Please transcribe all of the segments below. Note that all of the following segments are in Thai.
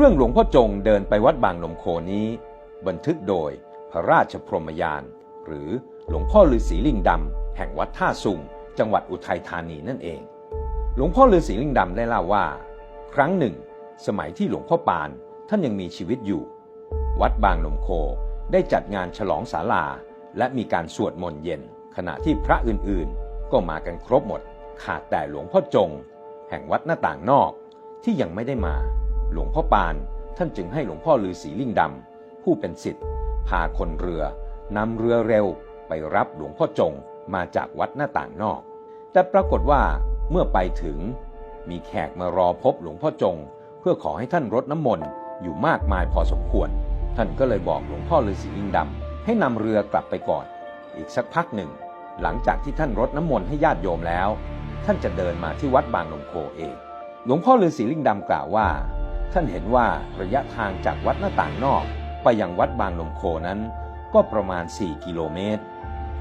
เรื่องหลวงพ่อจงเดินไปวัดบางนมโคนี้ บันทึกโดยพระราชพรหมยาน หรือหลวงพ่อฤาษีลิงดำแห่งวัดท่าสุงจังหวัดอุทัยธานีนั่นเอง หลวงพ่อฤาษีลิงดำได้เล่าว่า ครั้งหนึ่ง สมัยที่หลวงพ่อปานท่านยังมีชีวิตอยู่ วัดบางนมโคได้จัดงานฉลองศาลา และมีการสวดมนต์เย็น ขณะที่พระอื่นๆ ก็มากันครบหมด ขาดแต่หลวงพ่อจง แห่งวัดหน้าต่างนอกที่ยังไม่ได้มา หลวงพ่อปานท่านจึงให้หลวงพ่อฤาษีลิงดำผู้เป็นศิษย์พาคนเรือนำเรือเร็วไปรับหลวงพ่อจงมาจากวัดหน้าต่างนอก แต่ปรากฏว่าเมื่อไปถึง มีแขกมารอพบหลวงพ่อจง เพื่อขอให้ท่านรดน้ำมนต์อยู่มากมายพอสมควร ท่านก็เลยบอกหลวงพ่อฤาษีลิงดำให้นำเรือกลับไปก่อน อีกสักพักหนึ่ง หลังจากที่ท่านรดน้ำมนต์ให้ญาติโยมแล้ว ท่านจะเดินมาที่วัดบางนมโคเอง หลวงพ่อฤาษีลิงดำกล่าวว่า ท่านเห็นว่าระยะทางจากวัดหน้าต่างนอก ไปยังวัดบางนมโคนั้น ก็ประมาณ 4 กิโลเมตร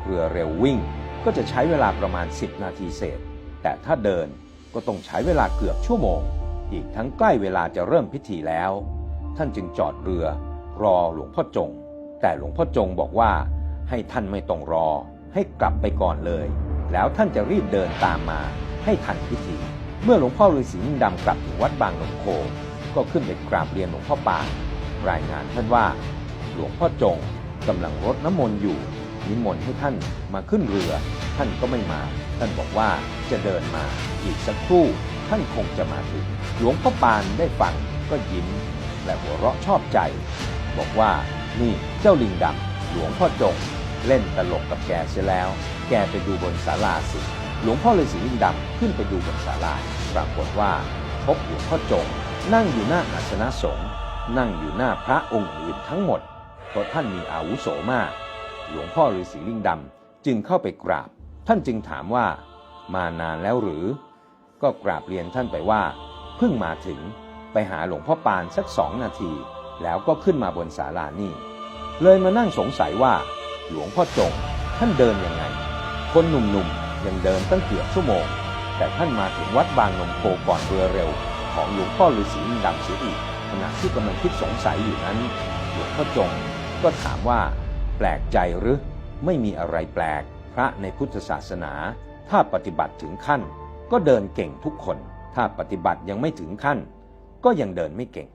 เรือเร็ววิ่งก็จะใช้เวลาประมาณ 10 นาทีเศษ แต่ถ้าเดินก็ต้องใช้เวลาเกือบชั่วโมง อีกทั้งใกล้เวลาจะเริ่มพิธีแล้ว ท่านจึงจอดเรือ รอหลวงพ่อจง แต่หลวงพ่อจงบอกว่า ให้ท่านไม่ต้องรอ ให้กลับไปก่อนเลย แล้วท่านจะรีบเดินตามมาให้ทันพิธี เมื่อหลวงพ่อฤาษีลิงดำกลับถึงวัดบางนมโค ก็ขึ้นไปกราบเรียนหลวงพ่อปานรายงานท่านว่า หลวงพ่อจงกำลังรดน้ำมนต์อยู่นิมนต์ให้ท่านมาขึ้นเรือ ท่านก็ไม่มา ท่านบอกว่าจะเดินมาอีกสักครู่ ท่านคงจะมาถึงหลวงพ่อปานได้ฟังก็ยิ้ม และหัวเราะชอบใจ บอกว่านี่เจ้าลิงดำหลวงพ่อจงเล่นตลกกับแกเสียแล้ว แกไปดูบนศาลาสิ หลวงพ่อฤาษีลิงดำขึ้นไปดูบนศาลาปรากฏว่าพบหลวงพ่อจง นั่งอยู่หน้าอาสนะสงฆ์นั่งอยู่หน้าพระองค์อื่นทั้งหมด เพราะท่านมีอาวุโสมาก หลวงพ่อฤาษีลิงดำจึงเข้าไปกราบ ท่านจึงถามว่ามานานแล้วหรือ ก็กราบเรียนท่านไปว่า เพิ่งมาถึงไปหาหลวงพ่อปานสักสองนาที แล้วก็ขึ้นมาบนศาลานี่ เลยมานั่งสงสัยว่า หลวงพ่อจง ท่านเดินยังไง คนหนุ่มๆยังเดินตั้งเกือบชั่วโมง แต่ท่านมาถึงวัดบางนมโคก่อนเรือเร็ว ของหลวงพ่อฤาษีลิงดำเสียอีกขณะที่กำลังคิดสงสัยอยู่นั้นหลวงพ่อจงก็ถามว่า แปลกใจหรือไม่มีอะไรแปลก พระในพุทธศาสนา ถ้าปฏิบัติถึงขั้น ก็เดินเก่งทุกคน ถ้าปฏิบัติยังไม่ถึงขั้น ก็ยังเดินไม่เก่ง